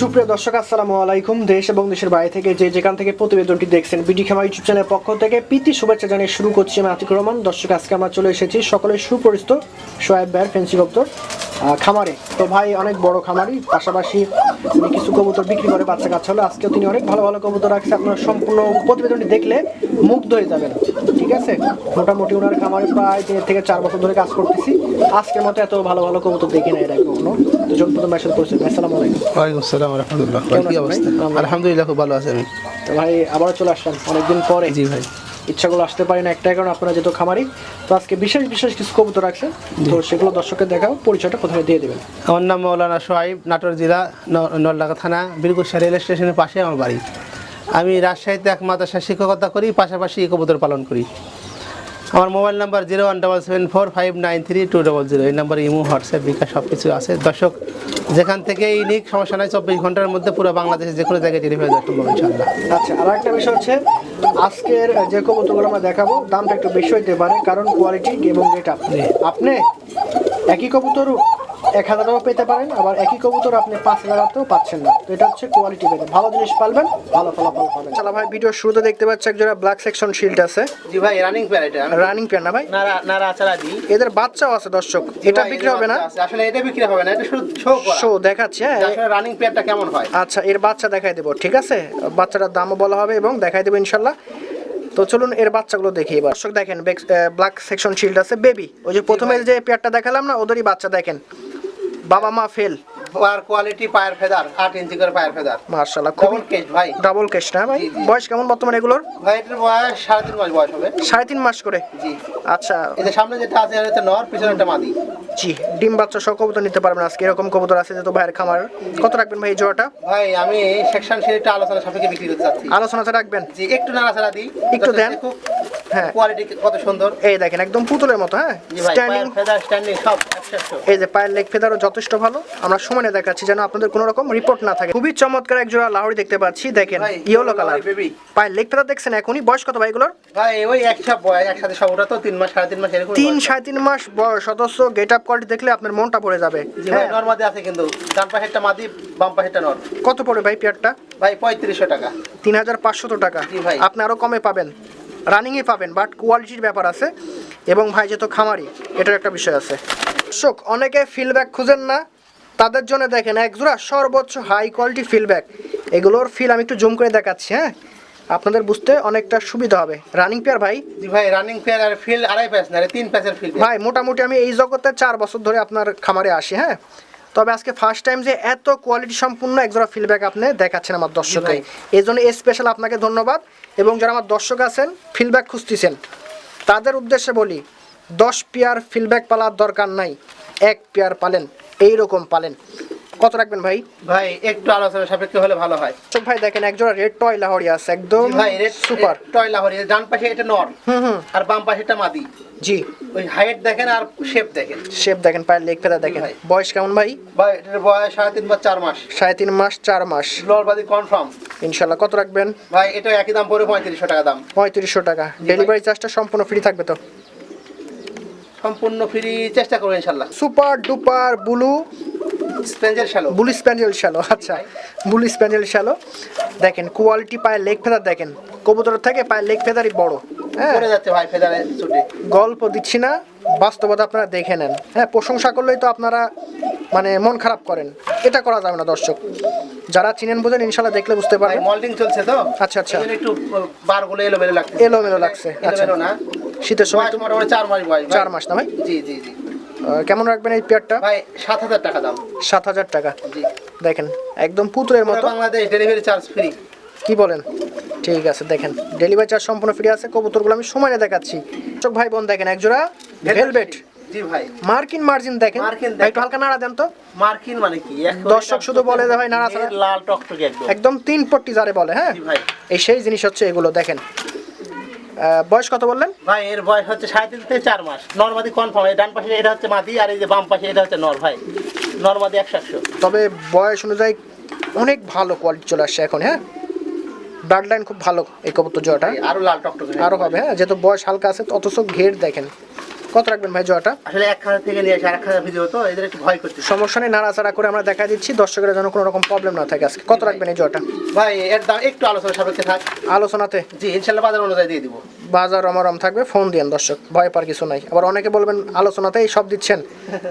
সুপ্রিয় দর্শক, আসসালামু আলাইকুম। দেশ এবং দেশের বাইরে থেকে যে যেখান থেকে প্রতিবেদনটি দেখছেন, বিডি খেমা ইউটিউব চ্যানেলের পক্ষ থেকে প্রীতি শুভেচ্ছা জানিয়ে শুরু করছি আমি আতিকুর রহমান। দর্শক, আজকে আমরা চলে এসেছি সকলের সুপরিচিত সোয়েব ব্যার ফেন্সি কপ্তর খামারে। তো ভাই, অনেক বড় খামারি, পাশাপাশি কিছু কবুতর বিক্রি করে, বাচ্চা কাচ্চা হলো। আজকেও তিনি অনেক ভালো ভালো কবুতর রাখছে। আপনার সম্পূর্ণ প্রতিবেদনটি দেখলে মুগ্ধ হয়ে যাবেন। ঠিক আছে? মোটামুটি ওনার খামারে প্রায় তিন থেকে চার বছর ধরে কাজ করতেছি। আজকের মতো এত ভালো ভালো কবুতর দেখি না এর আগে কখনো তো যখন প্রথম মেসেজ করছেন আসসালামু আলাইকুম। ওয়ালাইকুম আসসালাম রহমতুল্লাহ কি অবস্থা? আলহামদুলিল্লাহ খুব ভালো আছে আমি। তো ভাই আবারও চলে আসলাম অনেকদিন পরে। জি ভাই। ইচ্ছাগুলো আসতে পারি না একটাই কারণ আপনারা যেহেতু খামারি তো আজকে বিশেষ বিশেষ কিছু কবুতর রাখছেন। তো সেগুলো দর্শকের দেখাও পরিচয়টা প্রথমে দিয়ে দেবেন। আমার নাম মৌলানা সোহাইব নাটোর জেলা ন- নলডাঙ্গা থানা বীরকুশা রেল স্টেশনের পাশে আমার বাড়ি। আমি রাজশাহীতে এক মাদ্রাসায় শিক্ষকতা করি পাশাপাশি কবুতর পালন করি। আমার mobile number zero one double seven four five nine three two double zero. এই নাম্বার ইমো হোয়াটসঅ্যাপ বিকাশ সব কিছু আছে। দর্শক যেখান থেকে এই নিক সমস্যা নাই চব্বিশ ঘণ্টার মধ্যে পুরো বাংলাদেশে যে কোনো জায়গায় ডেলিভারি দেওয়া সম্ভব ইনশাল্লাহ আচ্ছা আর একটা বিষয় হচ্ছে আজকের যে কবুতরগুলো আমরা দেখাবো দামটা একটু বেশি হইতে পারে কারণ কোয়ালিটি এবং এটা আপনি আপনি একই কবুতর এক হাজারও পেতে পারেন আবার একই কবুতর আপনি পাঁচ হাজারতেও পাচ্ছেন না। তো এটা হচ্ছে কোয়ালিটি পেতে ভালো জিনিস পালবেন ভালো ফলাফল পাবেন। চালা ভাই ভিডিও শুরুতে দেখতে পাচ্ছি একজোড়া ব্ল্যাক সেকশন শিল্ড আছে। জি ভাই রানিং প্যার এটা। রানিং পেয়ার না ভাই? নারা নারা চালা দিই এদের বাচ্চাও আছে দর্শক। এটা বিক্রি হবে না? আসলে এটা বিক্রি হবে না এটা শুধু শো করা। শো দেখাচ্ছি হ্যাঁ। আসলে রানিং পেয়ারটা কেমন হয়। আচ্ছা এর বাচ্চা দেখাই দেবো ঠিক আছে? বাচ্চাটার দামও বলা হবে এবং দেখাই দেবো ইনশাল্লাহ। তো চলুন এর বাচ্চাগুলো দেখি এবার। দর্শক দেখেন ব্ল্যাক সেকশন শিল্ড আছে বেবি ওই যে প্রথমে যে পেয়ারটা দেখালাম না ওদেরই বাচ্চা দেখেন। বাবা মা ফেল আর কোয়ালিটি পায়ের ফেদার আট ইঞ্চি করে পায়ের ফেদার। মার্শাল্লাহ খুব ডবল কেজ ভাই। ডাবল কেস না ভাই। বয়স কেমন বর্তমানে এগুলোর? ভাই এটার বয়স সাড়ে তিন মাস বয়স হবে। সাড়ে তিন মাস করে? জি। আচ্ছা। এদের সামনে যেটা আছে এটা নর পিছনে একটা মাদি। জি ডিম বাচ্চা সহ কবুতর নিতে পারবেন আজকে। এরকম কবুতর আছে যেহেতু ভাইয়ের খামার। কত রাখবেন ভাই জোড়াটা? ভাই আমি সেকশন সিরিজটা আলোচনা সাপেক্ষে বিক্রি করতে চাচ্ছি। আলোচনাতে রাখবেন? জি একটু নাড়াচাড়া দিই। একটু দেন। হ্যাঁ। কোয়ালিটি কত সুন্দর? এই দেখেন একদম পুতুলের মতো হ্যাঁ? স্ট্যান্ডিং ফেদার স্ট্যান্ডিং সব একশো একশো এই যে পায়ের লেগ ফেদারও যথেষ্ট ভালো। আমরা সমানে দেখাচ্ছি যেন আপনাদের কোনো রকম রিপোর্ট না থাকে। খুবই চমৎকার এক জোড়া লাহড়ি দেখতে পাচ্ছি। দেখেন ইয়েলো কালার পায়ের লেগ ফেদার দেখছেন এখনই? বয়স কত ভাই এগুলোর? ভাই ওই একসাথে বয়স একসাথে সব ওটা তো তিন মাস সাড়ে তিন মাস এরকম তিন সাড়ে তিন মাস বয়স। সদস্য গেট আপ কোয়ালিটি দেখলে আপনার মনটা পড়ে যাবে। হ্যাঁ। আছে কিন্তু। ডান পাশেরটা মাদি বাম পাশেরটা নর। কত পড়ে ভাই পেয়ারটা? ভাই পঁয়ত্রিশশো টাকা। তিন হাজার পাঁচশত টাকা। জি ভাই। আপনি আরও কমে পাবেন। রানিংয়ে পাবেন বাট কোয়ালিটির ব্যাপার আছে। এবং ভাই যেহেতু খামারি এটার একটা বিষয় আছে। শোক অনেকে ফিলব্যাক খুঁজেন না। তাদের জন্য দেখেন একজোড়া সর্বোচ্চ হাই কোয়ালিটি ফিলব্যাক এগুলোর ফিল আমি একটু জুম করে দেখাচ্ছি হ্যাঁ? আপনাদের বুঝতে অনেকটা সুবিধা হবে। রানিং পেয়ার ভাই? জি ভাই রানিং পেয়ার আর ফিল আড়াই প্যাচ না তিন প্যাচের ফিল ভাই মোটামুটি আমি এই জগতে চার বছর ধরে আপনার খামারে আসি হ্যাঁ? তবে আজকে ফার্স্ট টাইম যে এত কোয়ালিটি সম্পূর্ণ একজোড়া ফিডব্যাক আপনি দেখাচ্ছেন আমার দর্শককে। এই জন্য স্পেশাল আপনাকে ধন্যবাদ এবং যারা আমার দর্শক আছেন ফিডব্যাক খুঁজতেছেন তাদের উদ্দেশ্যে বলি দশ পেয়ার ফিডব্যাক পালার দরকার নাই এক পেয়ার পালেন এই রকম পালেন। কত রাখবেন ভাই? ভাই একটু আলোচনা সাপেক্ষে হলে ভালো হয়। তো ভাই দেখেন একজোড়া রেড টয় লাহরি আছে একদম ভাই রেড সুপার টয় লাহরি ডান পাশে এটা নর হুম হুম। আর বাম পাশে এটা মাদি। জি। ওই হাইট দেখেন আর শেপ দেখেন। শেপ দেখেন পায়ের লেগ ফেদা দেখেন। বয়স কেমন ভাই? ভাই এটার বয়স সাড়ে তিন বা চার মাস। সাড়ে তিন মাস চার মাস। লোয়ার বাদি কনফার্ম ইনশাল্লাহ কত রাখবেন? ভাই এটা একই দাম পড়বে পঁয়ত্রিশশো টাকা দাম। পঁয়ত্রিশশো টাকা। ডেলিভারি চার্জটা সম্পূর্ণ ফ্রি থাকবে তো? সম্পূর্ণ ফ্রি চেষ্টা করব ইনশাল্লাহ। Super duper blue spangle shallow blue shallow আচ্ছা। ব্লু স্প্যান্ডেল শ্যালো দেখেন কোয়ালিটি পায়ের লেগ ফেদার দেখেন। কবুতরের থেকে পায়ের লেগ ফেদারই বড়। হ্যাঁ। যাচ্ছে ভাই ফেদারে চুটে গল্প দিচ্ছি না বাস্তবতা আপনারা দেখে নেন। হ্যাঁ প্রশংসা করলেই তো আপনারা মানে মন খারাপ করেন। এটা করা যাবে না দর্শক। যারা চিনেন বোঝেন ইনশাল্লাহ দেখলে বুঝতে পারবেন। মল্টিং চলছে তো? আচ্ছা, আচ্ছা। একটু বারগুলো এলোমেলো লাগছে। এলোমেলো লাগছে আচ্ছা। না। শীতের সময় তো মোটামুটি চার মাস ভাই। চার মাস না ভাই? জি জি জি। কেমন রাখবেন এই পেয়ারটা? ভাই সাত হাজার টাকা দাম। সাত হাজার টাকা। জি। দেখেন একদম পুতুলের মতো। বাংলাদেশ ডেলিভারি চার্জ ফ্রি কি বলেন? ঠিক আছে দেখেন ডেলিভারি চার্জ সম্পূর্ণ ফ্রি আছে। কবুতরগুলো আমি সময় দেখাচ্ছি। চোখ ভাই বোন দেখেন একজোড়া ভেলভেট জি ভাই। মার্কিন মার্জিন দেখেন। একটু হালকা নাড়া দেন তো। মার্কিন মানে কি? দর্শক শুধু বলে যে ভাই নাড়াচাড়া। এর লাল টকটকে একদম। একদম তিন পট্টি যারে বলে হ্যাঁ? জি ভাই। এই সেই জিনিস হচ্ছে এগুলো দেখেন। বয়স কত বললেন? ভাই এর বয়স হচ্ছে সাড়ে তিন থেকে চার মাস। নর্মাদি কনফার্ম এই ডান পাশে এটা হচ্ছে মাদি আর এই যে বাম পাশে এটা হচ্ছে নর ভাই। নর্মাদি একশো একশো। তবে বয়স অনুযায়ী অনেক ভালো কোয়ালিটি চলে আসছে এখন হ্যাঁ? ব্লাড লাইন খুব ভালো এই কবুতর জয়টা। আরও লাল টকটকে আরও হবে হ্যাঁ? যেহেতু বয়স হালকা আছে অথচ ঘের দেখেন। কত রাখবেন ভাই জোড়াটা? আসলে এক খাতা থেকে নিয়ে এসে আর এক খাতা ভিডিও তো এদের একটু ভয় করতে সমস্যা নেই নাড়াচাড়া করে আমরা দেখা দিচ্ছি দর্শকের যেন কোনো রকম প্রবলেম না থাকে আজকে। কত রাখবেন এই জোড়াটা? ভাই এর দাম একটু আলোচনা সাপেক্ষে থাক। আলোচনাতে? জি ইনশাল্লাহ বাজার অনুযায়ী দিয়ে দিব। বাজার রমারম থাকবে ফোন দিয়েন দর্শক ভয় পার কিছু নাই। আবার অনেকে বলবেন আলোচনাতেই সব দিচ্ছেন।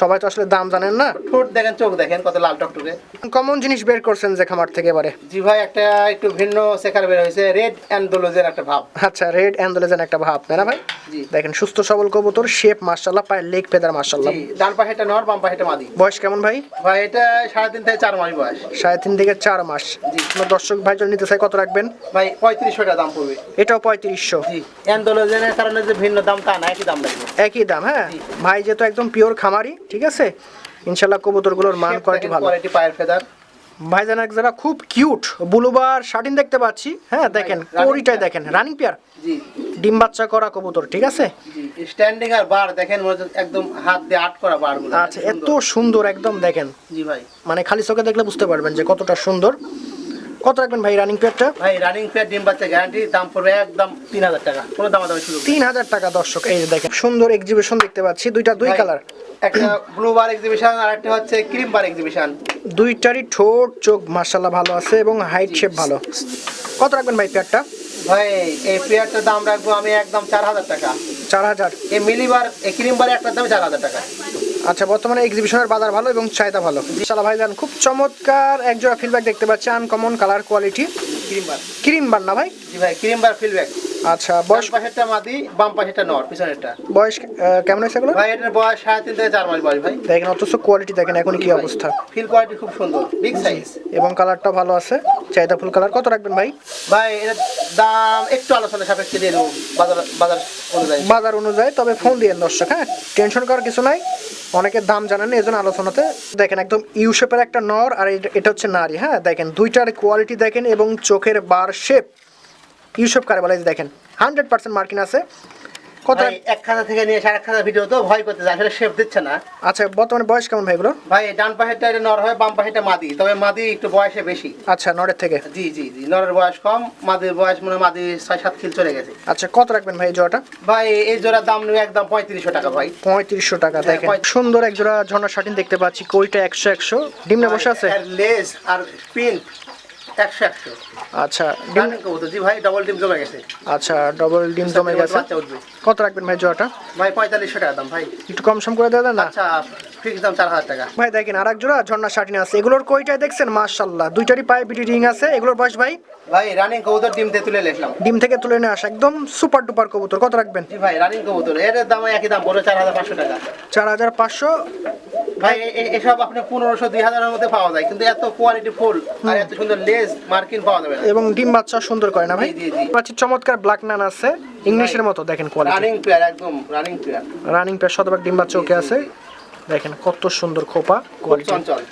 সবাই তো আসলে দাম জানেন না। ঠোঁট দেখেন চোখ দেখেন কত লাল টকটকে। কমন জিনিস বের করছেন যে খামার থেকে এবারে। জি ভাই একটা একটু ভিন্ন শেখার বের হয়েছে রেড অ্যান্ডোলজের একটা ভাব। আচ্ছা রেড অ্যান্ডোলেজেন একটা ভাব তাই না ভাই? জি। দেখেন সুস্থ সবল কবুতর শেপ মার্শাল্লাহ পায়ের লেগ ফেদার মার্শাল্লাহ ডান পাশেটা নর বাম পাশেটা মাদি। বয়স কেমন ভাই? ভাই এটা সাড়ে তিন থেকে চার মাস বয়স। সাড়ে তিন থেকে চার মাস। জি। আপনার দর্শক ভাই যদি নিতে চাই কত রাখবেন? ভাই পঁয়ত্রিশশো টাকা দাম পড়বে। এটাও পঁয়ত্রিশশো। জি অ্যান্ডোলজেনের কারণে যে ভিন্ন দাম তা না একই দাম লাগবে। একই দাম হ্যাঁ? ভাই যেহেতু একদম পিওর খামারি ঠিক আছে? ইনশাল্লাহ কবুতরগুলোর মান কোয়ালিটি ভালো। কোয়ালিটি পায়ের ফেদার ভাইজান এক যারা খুব কিউট বুলুবার শার্টিন দেখতে পাচ্ছি। হ্যাঁ দেখেন কোরিটাই দেখেন রানিং পেয়ার জি। ডিম বাচ্চা করা কবুতর ঠিক আছে? জি স্ট্যান্ডিং আর বার দেখেন একদম হাত দিয়ে আট করা বার আচ্ছা এত সুন্দর। একদম দেখেন। জি ভাই। মানে খালি চোখে দেখলে বুঝতে পারবেন যে কতটা সুন্দর। কত রাখবেন ভাই রানিং পেয়ারটা ভাই রানিং পেয়ার ডিম বাচ্চা গ্যারান্টি দাম পড়বে একদম তিন হাজার টাকা। কোনো দাম দামি নেই। তিন হাজার টাকা দর্শক এই দেখেন সুন্দর এক্সিবিশন দেখতে পাচ্ছি দুইটা দুই কালার একটা ব্লু বার এক্সিবিশন আর একটা হচ্ছে ক্রিম বার এক্সিবিশন দুইটারই ঠোঁট চোখ মার্শাল্লাহ ভালো আছে এবং হাইট শেপ ভালো। কত রাখবেন ভাই পেয়ারটা? ভাই এই পেয়ারটার দাম রাখব আমি একদম চার হাজার টাকা। চার হাজার? এই মিলিবার এই ক্রিম বার একটার দাম চার হাজার টাকা। আচ্ছা বর্তমানে এক্সিবিশনের বাজার ভালো এবং চাহিদা ভালো। শালা ভাইজান খুব চমৎকার একজোড়া ফিডব্যাক দেখতে পাচ্ছি uncommon colour quality cream bar cream bar না ভাই? জি ভাই ক্রিম বার ফিলব্যাক আচ্ছা বয়স পাশেরটা মাদি বাম পাশেরটা নর পিছনেরটা বয়স কেমন হয়েছে এগুলো? ভাই এটার বয়স সাড়ে তিন থেকে চার মাস বয়স ভাই। দেখেন অথচ কোয়ালিটি দেখেন এখন কি অবস্থা। ফিল কোয়ালিটি খুব সুন্দর বিগ সাইজ এবং কালারটা ভালো আছে। চাহিদা ফুল কালার কত রাখবেন ভাই? ভাই এটার দাম একটু আলোচনা সাপেক্ষে দিয়ে দেবো বাজার বাজার অনুযায়ী। বাজার অনুযায়ী তবে ফোন দিয়ে দর্শক হ্যাঁ? টেনশন করার কিছু নাই। অনেকের দাম জানেন এই জন্য আলোচনাতে দেখেন একদম ইউ শেপের একটা নর আর এটা- এটা হচ্ছে নারী হ্যাঁ? দেখেন দুইটার কোয়ালিটি দেখেন এবং চোখের বার শেপ ইউ শেপ কারে বলে দেখেন হান্ড্রেড পার্সেন্ট মার্কিন আছে। কত এক খাতা থেকে নিয়ে আরেক খাতা ভিডিও তো ভয় করতে যায় আসলে শেপ দিচ্ছে না। আচ্ছা বর্তমানে বয়স কেমন ভাই এগুলো? ভাই ডান পাশেরটা এটা নর হয় বাম পাশেরটা মাদি তবে মাদি একটু বয়সে বেশি। আচ্ছা নরের থেকে? জি জি জি নরের বয়স কম মাদির বয়স মনে হয় মাদি ছয় সাত খিল চলে গেছে। আচ্ছা কত রাখবেন ভাই জোড়াটা? ভাই এই জোড়ার দাম নেবে একদম পঁয়ত্রিশশো টাকা ভাই। পঁয়ত্রিশশো টাকা দেখেন পঁয়- সুন্দর এক জোড়া ঝর্ণা শার্টিন দেখতে পাচ্ছি কইটা একশো একশো ডিমনে বসে আছে। লেস আর প্রিন্ট একশো একশো আচ্ছা ডিম কবুতর জি ভাই ডবল ডিম জমে গেছে। আচ্ছা ডবল ডিম জমে গেছে। কত রাখবেন ভাই জোড়াটা? ভাই পঁয়তাল্লিশশো টাকা দাম ভাই। একটু কম সম করে দেওয়া না? আচ্ছা। ফিক্স দাম চার হাজার টাকা। ভাই দেখেন আর এক জোড়া ঝর্ণা শার্টিন আছে। এগুলোর দেখছেন? মাশাল্লাহ দুইটারই পায়ে বিটি রিং আছে। এগুলোর বয়স ভাই? ভাই রানিং কবুতর ডিম দিয়ে তুলে ডিম থেকে তুলে নিয়ে আসা। একদম সুপার ডুপার কবুতর। কত রাখবেন? জি ভাই রানিং কবুতর। এর দাম একই দাম চার হাজার পাঁচশো টাকা। চার হাজার পাঁচশো? ভাই এসব আপনি পনেরোশো দুই হাজারের মধ্যে পাওয়া যায়। কিন্তু এত কোয়ালিটি ফুল আর এত সুন্দর লেস মার্কিন পাওয়া যাবে এবং ডিম বাচ্চা সুন্দর করে না ভাই। পাচ্ছি চমৎকার ব্ল্যাক নান আছে। ইংলিশের মতো দেখেন কোয়ালিটি রানিং প্লেয়ার একদম রানিং প্লেয়ার রানিং পেয়ার শতভাগ ডিম বাচ্চা ওকে আছে। দেখেন কত সুন্দর খোপা কোয়ালিটি চঞ্চল।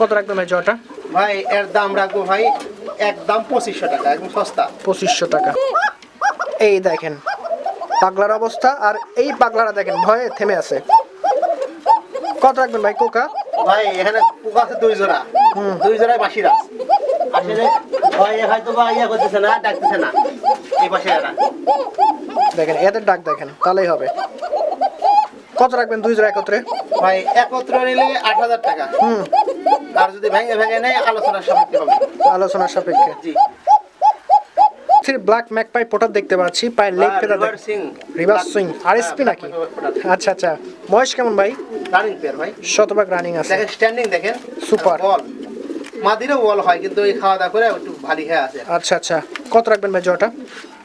কত রাখবেন ভাই জটা ভাই এর দাম রাখব ভাই একদম পঁচিশশো টাকা একদম সস্তা। পঁচিশশো টাকা। এই দেখেন পাগলার অবস্থা আর এই পাগলারা দেখেন ভয়ে থেমে আছে। কত রাখবেন ভাই কোকা? ভাই এখানে পোকা আছে দুই জোড়া। দুই জোড়ায় বাসিরা আসলে ভয় হয়তো বা ইয়া করতেছে না ডাকতেছে না। এই পাশে দেখেন এদের ডাক দেখেন তাহলেই হবে। কত রাখবেন দুই জোড়া একত্রে? ভাই একত্র নিলে আট হাজার টাকা। আর যদি ভেঙে ভেঙে নেয় আলোচনার সাপেক্ষে হবে। আলোচনার সাপেক্ষে। জি। ব্ল্যাক ম্যাক পাই পোটার দেখতে পাচ্ছি পায়ের লেগ পেটা দেখ সিং। রিভার্স সুইং আর এসপি নাকি? আচ্ছা আচ্ছা। বয়স কেমন ভাই? রানিং পেয়ার ভাই। শতভাগ রানিং আছে। দেখেন স্ট্যান্ডিং দেখেন। Super. বল মাদিরও বল হয় কিন্তু এই খাওয়া দাওয়া করে একটু ভারী হয়ে আছে। আচ্ছা আচ্ছা। কত রাখবেন ভাই জটা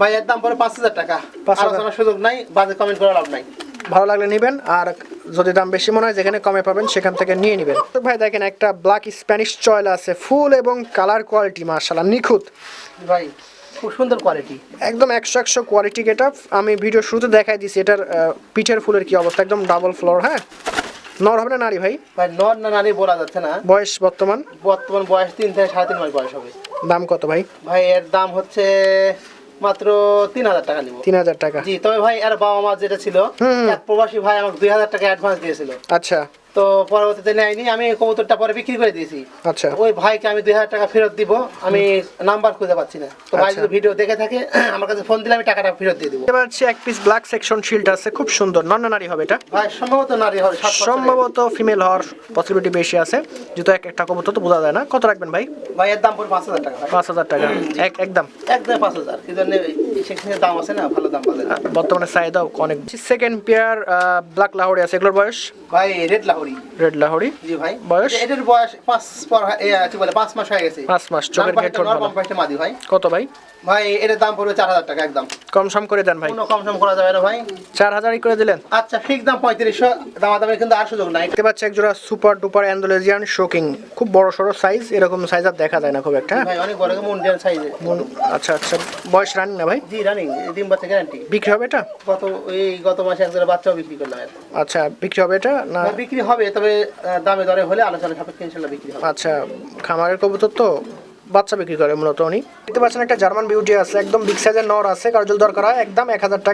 ভাই এর দাম পরে পাঁচ হাজার টাকা। পাঁচ হাজার। আলোচনার সুযোগ নাই বাজে কমেন্ট করার লাভ নাই। ভালো লাগলে নেবেন আর যদি দাম বেশি মনে হয় যেখানে কমে পাবেন সেখান থেকে নিয়ে নেবেন। তো ভাই দেখেন একটা ব্ল্যাক স্প্যানিশ চয়েল আছে ফুল এবং কালার কোয়ালিটি মার্শাল্লাহ নিখুঁত। ভাই খুব সুন্দর কোয়ালিটি একদম একশো একশো কোয়ালিটি গেট আমি ভিডিও শুরুতে দেখাই দিছি এটার পিঠের ফুলের কি অবস্থা একদম ডাবল ফ্লোর হ্যাঁ? নর হবে না নারী ভাই? ভাই নর না নারী বলা যাচ্ছে না। বয়স বর্তমান? বর্তমান বয়স তিন থেকে সাড়ে তিন মাস বয়স হবে। দাম কত ভাই? ভাই এর দাম হচ্ছে মাত্র তিন হাজার টাকা নিব। তিন হাজার টাকা। জি তবে ভাই আর বাবা মা যেটা ছিল এক প্রবাসী ভাই আমাকে দুই হাজার টাকা অ্যাডভান্স দিয়েছিল। আচ্ছা। তো পরবর্তীতে নেয়নি আমি কবুতরটা পরে বিক্রি করে দিয়েছি। আচ্ছা। ওই ভাইকে আমি দুই হাজার টাকা ফেরত দিব আমি নাম্বার খুঁজে পাচ্ছি না। তো ভাই আচ্ছা। যদি ভিডিও দেখে থাকে আমার কাছে ফোন দিলে আমি টাকাটা ফেরত দিয়ে দেবো। এবার হচ্ছে এক পিস ব্ল্যাক সেকশন শিল্ড আছে খুব সুন্দর। নন নারী হবে এটা? ভাই সম্ভবত নারী হবে সম্ভবত ফিমেল হওয়ার পসিবিলিটি বেশি আছে। যেহেতু এক একটা কবুতর তো বোঝা যায় না। কত রাখবেন ভাই? ভাই এর দাম পড়ে পাঁচ হাজার টাকা পাঁচ হাজার টাকা। এক একদম। একদম পাঁচ হাজার। কি জন্য সেখানে দাম আছে না ভালো দাম বর্তমানে চাহিদাও অনেক। সেকেন্ড পেয়ার ব্ল্যাক লাহোরি আছে। এগুলোর বয়স? ভাই রেড লাহোরি। রেড লাহোরি। জি ভাই। বয়স? এটার বয়স পাঁচ পর কি বলে পাঁচ মাস হয়ে গেছে। পাঁচ মাস, চোখের পাশেরটা মাদি ভাই। কত ভাই? ভাই এটার দাম পড়বে চার হাজার টাকা একদম। কম সম করে দেন ভাই। কোনো কম সম করা যাবে না ভাই। চার হাজারই করে দিলেন? আচ্ছা ফিক্স দাম পঁয়ত্রিশশো দামাদামের কিন্তু আর সুযোগ নাই। দেখতে পাচ্ছি একজোড়া সুপার ডুপার অ্যান্ডোলেজিয়ান শোকিং খুব বড় সড়ো সাইজ এরকম সাইজ আর দেখা যায় না খুব একটা হ্যাঁ? ভাই অনেক বড় মুন্ডিয়াল সাইজে মন- আচ্ছা আচ্ছা বয়স রানিং না ভাই? জি রানিং ডিম বাচ্চা গ্যারান্টি বিক্রি হবে এটা? গত এই গত মাসে একজোড়া বাচ্চাও বিক্রি করলাম আচ্ছা বিক্রি হবে এটা না? বিক্রি হবে তবে দামে দরে হলে আলোচনা সাপেক্ষে ইনশাল্লাহ বিক্রি হবে। আচ্ছা খামারের কবুতর তো? বাচ্চা বিক্রি করে মূলত উনি। দেখতে পাচ্ছেন একটা জার্মান বিউটি আছে, একদম বিগ সাইজের নর আছে কার্যল দরকার হয়, একদম এক হাজার টাকা